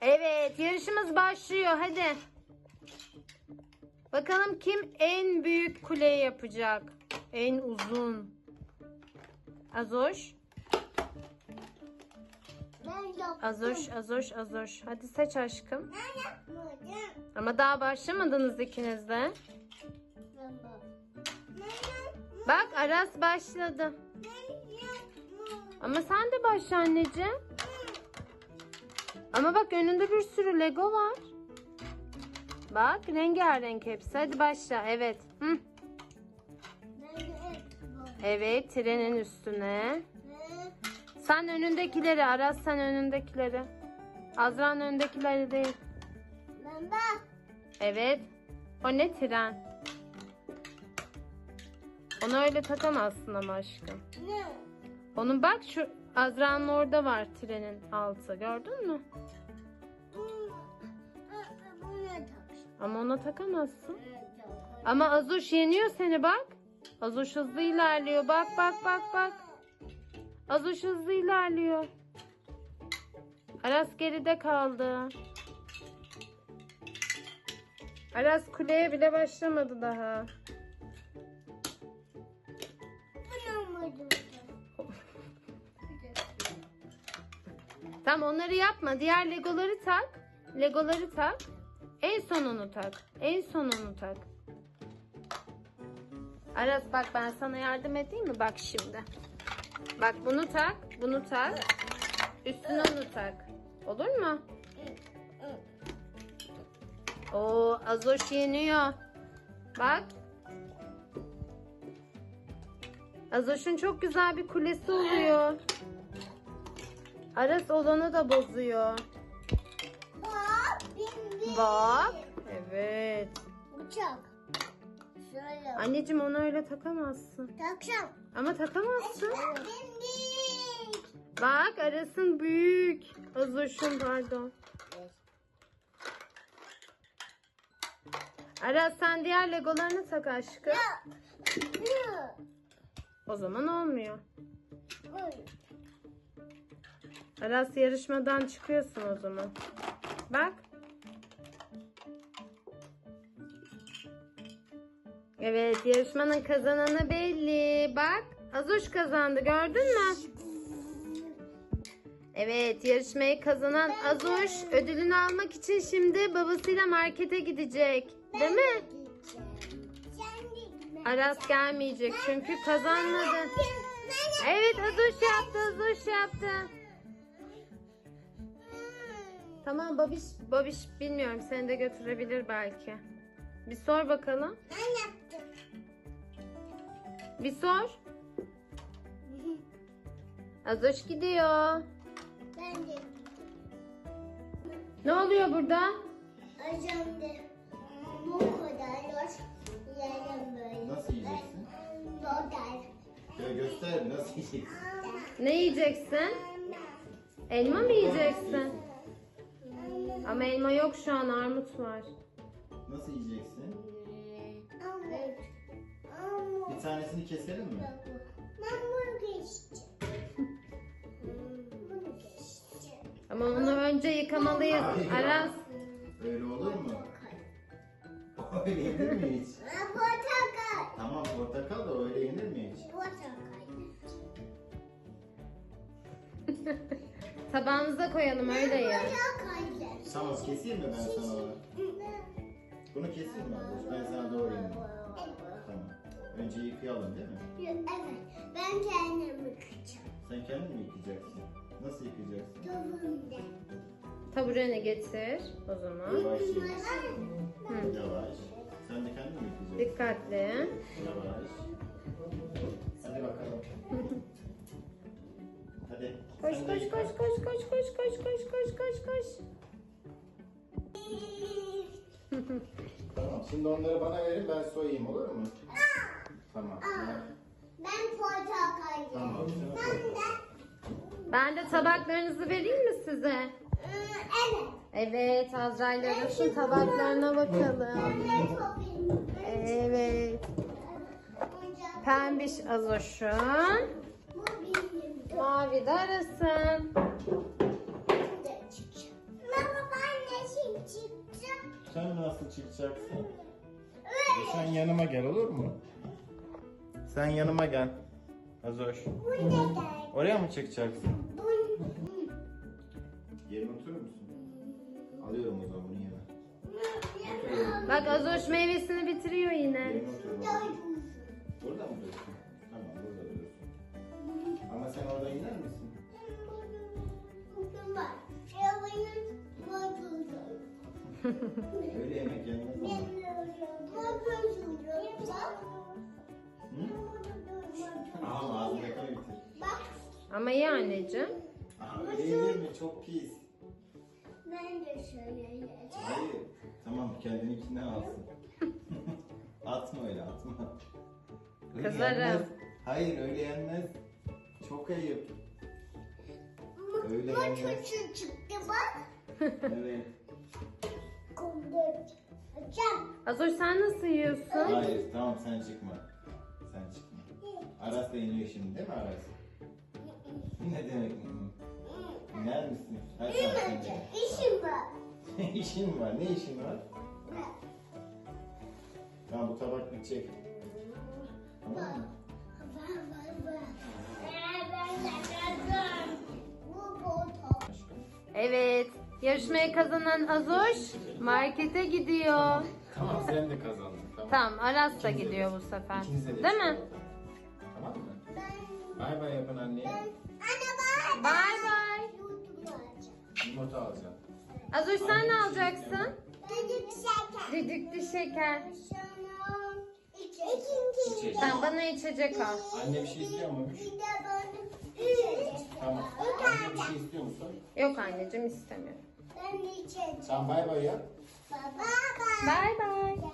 Evet yarışımız başlıyor hadi. Bakalım kim en büyük kuleyi yapacak? En uzun. Azoş. Ben yaptım. Azoş, Azoş, Azoş. Hadi seç aşkım. Ben yapmadım. Ama daha başlamadınız ikiniz de. Ben bak. Aras başladı. Ben. Ama sen de başla anneciğim. Ama bak önünde bir sürü Lego var. Bak rengarenk hepsi. Hadi başla. Evet. Hı. Evet trenin üstüne. Sen önündekileri Aras sen önündekileri. Azra'nın önündekileri değil. ben bak. Evet. O ne tren? Onu öyle takamazsın ama aşkım. Ne? Onun bak şu Azra'nın orada var trenin altı. Gördün mü? Ama ona takamazsın. Ama Azuş yeniyor seni bak. Azuş hızlı ilerliyor. Bak bak bak bak. Azuş hızlı ilerliyor. Aras geride kaldı. Aras kuleye bile başlamadı daha. Tamam onları yapma. Diğer legoları tak. Legoları tak. En son onu tak. En son onu tak. Aras bak ben sana yardım edeyim mi? Bak şimdi. Bak bunu tak. Bunu tak. Üstüne onu tak. Olur mu? Oo Azoş yeniyor. Bak. Azoş'un çok güzel bir kulesi oluyor. Aras olanı da bozuyor. Bak. Bin. Bak. Evet. Uçak. Şöyle. Anneciğim onu öyle takamazsın. Taksam. Ama takamazsın. Bin. Bak Aras'ın büyük. Azoş'un pardon. Aras sen diğer legolarını tak aşkım. Ne? O zaman olmuyor. Buyur. Aras yarışmadan çıkıyorsun o zaman. Bak. Evet yarışmanın kazananı belli. Bak Azoş kazandı gördün mü? Evet yarışmayı kazanan Azoş ödülünü almak için şimdi babasıyla markete gidecek. Değil mi? Aras gelmeyecek çünkü kazanmadı. Evet Azoş yaptı Azoş yaptı. Tamam babiş babiş bilmiyorum seni de götürebilir belki. Bir sor bakalım. Ben yaptım. Bir sor. Azoş gidiyor. Ben de. Ne oluyor burada? Acımdı. Bu kadar loş. Yerim böyle. Nasıl yiyeceksin? Dodar. Ya göster nasıl yiyeceksin? Ne yiyeceksin? Elma mı yiyeceksin? Ama elma yok şu an armut var. Nasıl yiyeceksin? Evet. Ama Bir tanesini keselim mi? ben bunu geçeceğim. Bunu geçeceğim. Ama onu önce yıkamalıyız. Hayır. Aras. Öyle olur mu? Öyle yenir mi hiç? Ben portakal. Tamam portakal da öyle yenir mi hiç? Portakal. Tabağınıza koyalım öyle ya. Portakal. Tamam keseyim mi ben sana onu? Bunu keseyim mi? Dur, Ben sana doğrayayım. Tamam. Önce yıkayalım değil mi? Evet. Ben kendim yıkayacağım. Sen kendin mi yıkayacaksın? Nasıl yıkayacaksın? Tavuğumda. Tabureni getir o zaman. Yavaş yık. Hı. Yavaş. Sen de kendin mi yıkayacaksın? Dikkatli. Yavaş. Hadi bakalım. Hadi. Koş koş koş koş koş koş koş koş koş koş koş. Tamam. Şimdi onları bana verin ben soyayım olur mu? Tamam. Ben portakal. Tamam. Ben koy. de. Ben de tabaklarınızı vereyim mi size? Ee, Evet. Evet Azra ile Aras'ın tabaklarına bakalım. Ben toplayayım. Evet. Oyuncak. Pembiş Azoş'un. Bu benim. Mavi de Aras'ın. Sen nasıl çıkacaksın? E sen yanıma gel olur mu? Sen yanıma gel. Azoş. Oraya mı çıkacaksın? Yerine oturur musun? Alıyorum o zaman bunu yerine. Bak Azoş meyvesini bitiriyor yine. Yerine otur babacığım. Burada mı dursun? Tamam burada dursun. Ama sen orada iner misin? Öyle yemek yenmez ama. Hı? Aha ağzındakini bitir. Bak Ama iyi anneciğim. Aha öyle yenir mi? Çok pis. ben de şöyle yiyeceğim. Hayır. Tamam kendininkinden alsın. atma öyle atma. Öyle Kızarım. yenmez. Hayır öyle yenmez. Çok ayıp. Öyle Bu yenmez. çocuğu çıktı bak. Evet. Hocam. Azoş sen nasıl yiyorsun? Hayır tamam sen çıkma. Sen çıkma. Aras da iniyor şimdi değil mi Aras? Ne demek? İner misin? Sen de. İnmeyecek. İşim var. işin var. Ne işin var? Tamam bu tabak bitecek. Tamam mı? Evet. Yarışmayı kazanan Azoş markete gidiyor. Tamam sen de kazandın. Tamam. Tamam Aras da İkinize de- gidiyor bu sefer. İkinize de Değil mi? çikolata. Tamam mı? Bay bay yapın anneye. Anne bak. Bay bay. YouTube'u açacağım. Yumurta alacağım. Azoş sen ne alacaksın? Dedik şeker. Düdüklü şeker. Sonra ikinci. İçecek. Tamam bana içecek al. Anne bir şey istiyor mu? Bir de böyle üç. Tamam. Anne bir şey istiyor musun? Yok anneciğim istemiyorum. Ben Sen bay bay yap. Bye bye.